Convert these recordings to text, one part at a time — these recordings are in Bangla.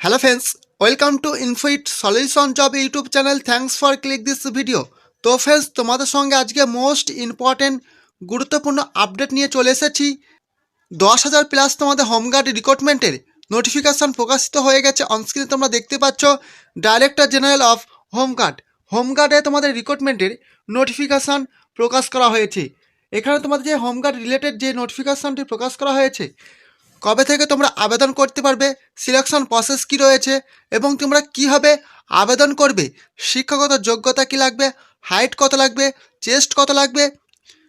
Hello friends, welcome to Infoit Solution Job YouTube channel. Thanks for click this video. তো ফ্রেন্ডস তোমাদের সঙ্গে আজকে মোস্ট ইম্পর্টেন্ট গুরুত্বপূর্ণ আপডেট নিয়ে চলে এসেছি দশ হাজার প্লাস তোমাদের হোমগার্ড রিক্রুটমেন্টের নোটিফিকেশন প্রকাশিত হয়ে গেছে অনস্ক্রিনে তোমরা দেখতে পাচ্ছ director general of home guard হোমগার্ডে তোমাদের রিক্রুটমেন্টের নোটিফিকেশন প্রকাশ করা হয়েছে এখানে তোমাদের যে হোমগার্ড রিলেটেড যে নোটিফিকেশনটি প্রকাশ করা হয়েছে কবে থেকে তোমরা আবেদন করতে পারবে সিলেকশন প্রসেস কি রয়েছে এবং তোমরা কীভাবে আবেদন করবে, শিক্ষাগত যোগ্যতা কি লাগবে হাইট কত লাগবে চেস্ট কত লাগবে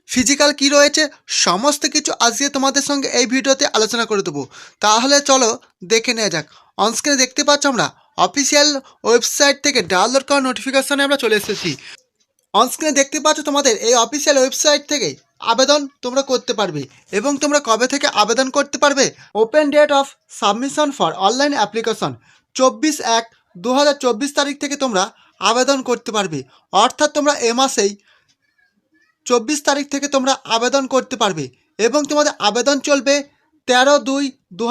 ফিজিক্যাল কি রয়েছে, সমস্ত কিছু আজকে তোমাদের সঙ্গে এই ভিডিওতে আলোচনা করে দেবো। তাহলে চলো দেখে নেওয়া যাক। অনস্ক্রিনে দেখতে পাচ্ছ আমরা অফিসিয়াল ওয়েবসাইট থেকে ডাউনলোড করা নোটিফিকেশনে আমরা চলে এসেছি। অনস্ক্রিনে দেখতে পাচ্ছ তোমাদের এই অফিসিয়াল ওয়েবসাইট থেকে আবেদন তোমরা করতে পারবে এবং তোমরা কবে থেকে আবেদন করতে পারবে? Open date of submission for online application চব্বিশ এক দু তারিখ থেকে তোমরা আবেদন করতে পারবে। অর্থাৎ তোমরা এ মাসেই চব্বিশ তারিখ থেকে তোমরা আবেদন করতে পারবে এবং তোমাদের আবেদন চলবে তেরো দুই দু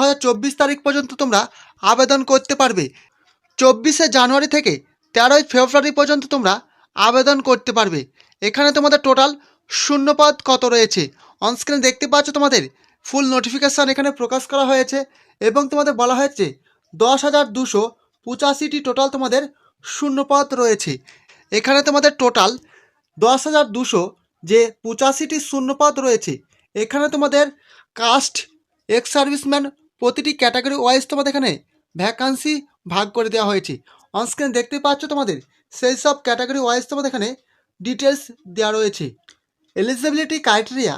তারিখ পর্যন্ত তোমরা আবেদন করতে পারবে। চব্বিশে জানুয়ারি থেকে তেরোই ফেব্রুয়ারি পর্যন্ত তোমরা আবেদন করতে পারবে। এখানে তোমাদের টোটাল শূন্যপদ কত রয়েছে? অনস্ক্রিনে দেখতে পাচ্ছ তোমাদের ফুল নোটিফিকেশান এখানে প্রকাশ করা হয়েছে এবং তোমাদের বলা হয়েছে দশ হাজার দুশো পঁচাশিটি টোটাল তোমাদের শূন্যপদ রয়েছে। এখানে তোমাদের টোটাল দশ হাজার দুশো যে পঁচাশিটি শূন্যপদ রয়েছে, এখানে তোমাদের কাস্ট এক্স সার্ভিসম্যান প্রতিটি ক্যাটাগরি ওয়াইজ তোমাদের এখানে ভ্যাকান্সি ভাগ করে দেওয়া হয়েছে। অনস্ক্রিন দেখতে পাচ্ছ তোমাদের সেই সব ক্যাটাগরি ওয়াইজ তোমাদের এখানে ডিটেলস দেওয়া রয়েছে। Eligibility criteria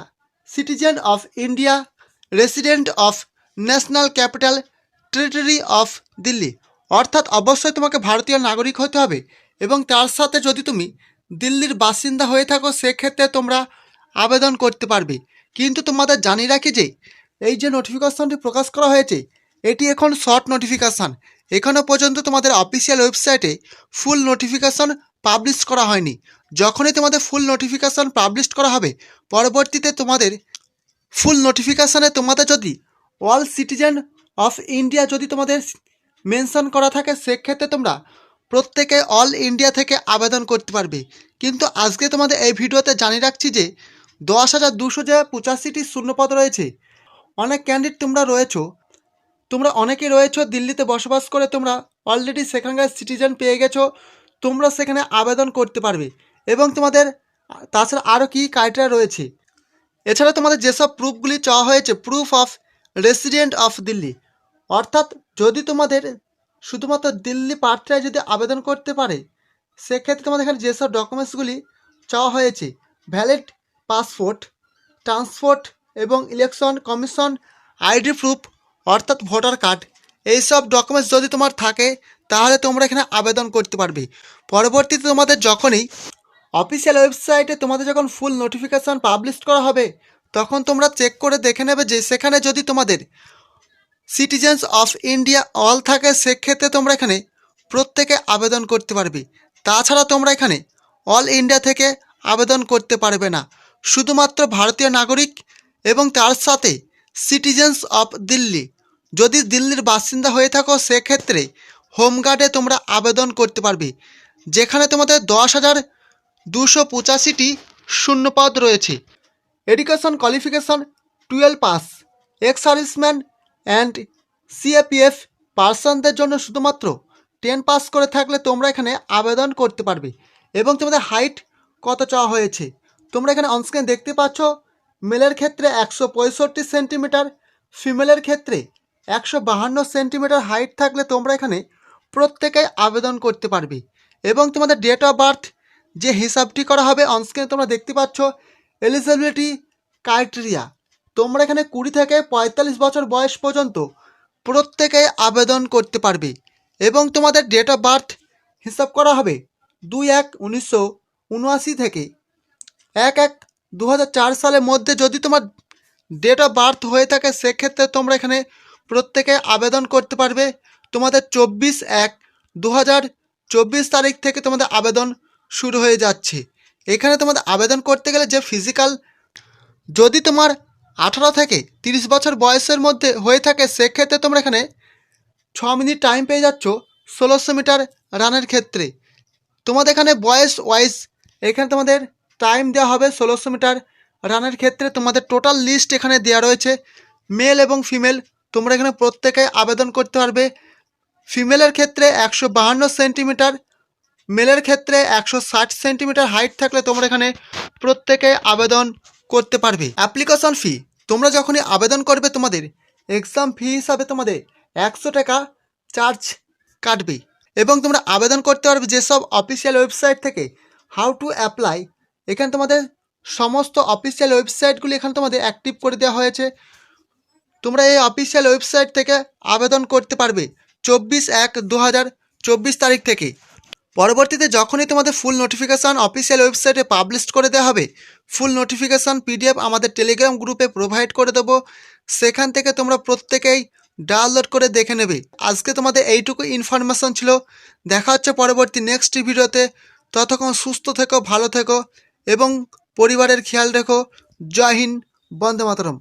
citizen of India resident of national capital territory of Delhi অর্থাৎ অবশ্যই তোমাকে ভারতীয় নাগরিক হতে হবে এবং তার সাথে যদি তুমি দিল্লির বাসিন্দা হয়ে থাকো, সেক্ষেত্রে তোমরা আবেদন করতে পারবে। কিন্তু তোমাদের জানিয়ে রাখি যে, এই যে নোটিফিকেশনটি প্রকাশ করা হয়েছে, এটি এখন শর্ট নোটিফিকেশান এখনও পর্যন্ত তোমাদের অফিসিয়াল ওয়েবসাইটে ফুল নোটিফিকেশন পাবলিশ করা হয়নি। যখনই তোমাদের ফুল নোটিফিকেশন পাবলিশ করা হবে, পরবর্তীতে তোমাদের ফুল নোটিফিকেশানে তোমাদের যদি অল সিটিজেন অফ ইন্ডিয়া যদি তোমাদের মেনশন করা থাকে, সেক্ষেত্রে তোমরা প্রত্যেকে অল ইন্ডিয়া থেকে আবেদন করতে পারবে। কিন্তু আজকে তোমাদের এই ভিডিওতে জানিয়ে রাখছি যে, দশ হাজার দুশো যে পঁচাশিটি শূন্যপদ রয়েছে, অনেক ক্যান্ডিডেট তোমরা রয়েছো। তোমরা অনেকেই রয়েছো, দিল্লিতে বসবাস করে তোমরা অলরেডি সেখানকার সিটিজেন পেয়ে গেছো, তোমরা সেখানে আবেদন করতে পারবে। এবং তোমাদের, তাছাড়া আরও কী ক্রাইটেরিয়া রয়েছে? এছাড়া তোমাদের যেসব প্রুফগুলি চাওয়া হয়েছে proof of resident of Delhi অর্থাৎ যদি তোমাদের শুধুমাত্র দিল্লি প্রার্থীরা যদি আবেদন করতে পারে, সেক্ষেত্রে তোমাদের এখানে যেসব ডকুমেন্টসগুলি চাওয়া হয়েছে ভ্যালিড পাসপোর্ট ট্রান্সপোর্ট এবং ইলেকশন কমিশন আইডি প্রুফ অর্থাৎ ভোটার কার্ড এইসব ডকুমেন্টস যদি তোমার থাকে, তাহলে তোমরা এখানে আবেদন করতে পারবে। পরবর্তীতে তোমাদের যখনই অফিসিয়াল ওয়েবসাইটে তোমাদের যখন ফুল নোটিফিকেশান পাবলিশ করা হবে, তখন তোমরা চেক করে দেখে নেবে যে সেখানে যদি তোমাদের সিটিজেন্স অফ ইন্ডিয়া অল থাকে, সেক্ষেত্রে তোমরা এখানে প্রত্যেকে আবেদন করতে পারবে। তাছাড়া তোমরা এখানে অল ইন্ডিয়া থেকে আবেদন করতে পারবে না। শুধুমাত্র ভারতীয় নাগরিক এবং তার সাথে সিটিজেন্স অফ দিল্লি। যদি দিল্লির বাসিন্দা হয়ে থাকো, সেক্ষেত্রে হোমগার্ডে তোমরা আবেদন করতে পারবে। যেখানে তোমাদের দশ হাজার দুশো পঁচাশিটি শূন্যপদ রয়েছে। Education qualification twelve pass ex serviceman and CAPF পার্সনদের জন্য শুধুমাত্র টেন পাস করে থাকলে তোমরা এখানে আবেদন করতে পারবে এবং তোমাদের হাইট কত চাওয়া হয়েছে। তোমরা এখানে অনস্ক্রিন দেখতে পাচ্ছ মেলের ক্ষেত্রে একশো পঁয়ষট্টি সেন্টিমিটার ফিমেলের ক্ষেত্রে একশো বাহান্ন সেন্টিমিটার হাইট থাকলে তোমরা এখানে প্রত্যেকেই আবেদন করতে পারবে এবং তোমাদের ডেট অফ বার্থ যে হিসাবটি করা হবে অনস্ক্রিনে তোমরা দেখতে পাচ্ছ এলিজিবিলিটি ক্রাইটেরিয়া তোমরা এখানে কুড়ি থেকে পঁয়তাল্লিশ বছর বয়স পর্যন্ত প্রত্যেকে আবেদন করতে পারবে এবং তোমাদের ডেট অফ বার্থ হিসাব করা হবে দুই এক উনিশশো উনআশি থেকে। এক এক দু সালের মধ্যে যদি তোমার ডেট অফ বার্থ হয়ে থাকে, সেক্ষেত্রে তোমরা এখানে প্রত্যেকে আবেদন করতে পারবে। তোমাদের চব্বিশ এক দু তারিখ থেকে তোমাদের আবেদন শুরু হয়ে যাচ্ছে। এখানে তোমাদের আবেদন করতে গেলে যে ফিজিক্যাল যদি তোমার আঠারো থেকে তিরিশ বছর বয়সের মধ্যে হয়ে থাকে, সেক্ষেত্রে তোমরা এখানে ছ মিনিট টাইম পেয়ে যাচ্ছ ষোলোশো মিটার রানের ক্ষেত্রে। তোমাদের এখানে বয়েস ওয়াইজ এখানে তোমাদের টাইম দেওয়া হবে ষোলোশো মিটার রানের ক্ষেত্রে। তোমাদের টোটাল লিস্ট এখানে দেওয়া রয়েছে। মেল এবং ফিমেল তোমরা এখানে প্রত্যেকে আবেদন করতে পারবে। ফিমেলের ক্ষেত্রে একশো বাহান্ন সেন্টিমিটার মেলের ক্ষেত্রে একশো ষাট সেন্টিমিটার হাইট থাকলে তোমরা এখানে প্রত্যেকে আবেদন করতে পারবে। অ্যাপ্লিকেশন ফি তোমরা যখনই আবেদন করবে তোমাদের এক্সাম ফি হিসাবে তোমাদের একশো টাকা চার্জ কাটবে এবং তোমরা আবেদন করতে পারবে যেসব অফিসিয়াল ওয়েবসাইট থেকে হাউ টু অ্যাপ্লাই এখানে তোমাদের সমস্ত অফিসিয়াল ওয়েবসাইটগুলি এখানে তোমাদের অ্যাক্টিভ করে দেওয়া হয়েছে। তোমরা এই অফিসিয়াল ওয়েবসাইট থেকে আবেদন করতে পারবে চব্বিশ এক দু তারিখ থেকে। পরবর্তীতে যখনই তোমাদের ফুল নোটিফিকেশান অফিসিয়াল ওয়েবসাইটে পাবলিশ করে দেওয়া হবে ফুল নোটিফিকেশান পিডিএফ আমাদের টেলিগ্রাম গ্রুপে প্রোভাইড করে দেবো। সেখান থেকে তোমরা প্রত্যেকেই ডাউনলোড করে দেখে নেবে। আজকে তোমাদের এইটুকু ইনফরমেশন ছিল। দেখা হচ্ছে পরবর্তী নেক্সট ভিডিওতে। ততক্ষণ সুস্থ থেকো, ভালো থেকো এবং পরিবারের খেয়াল রেখো। জয় হিন্দ, বন্দে মাতরম।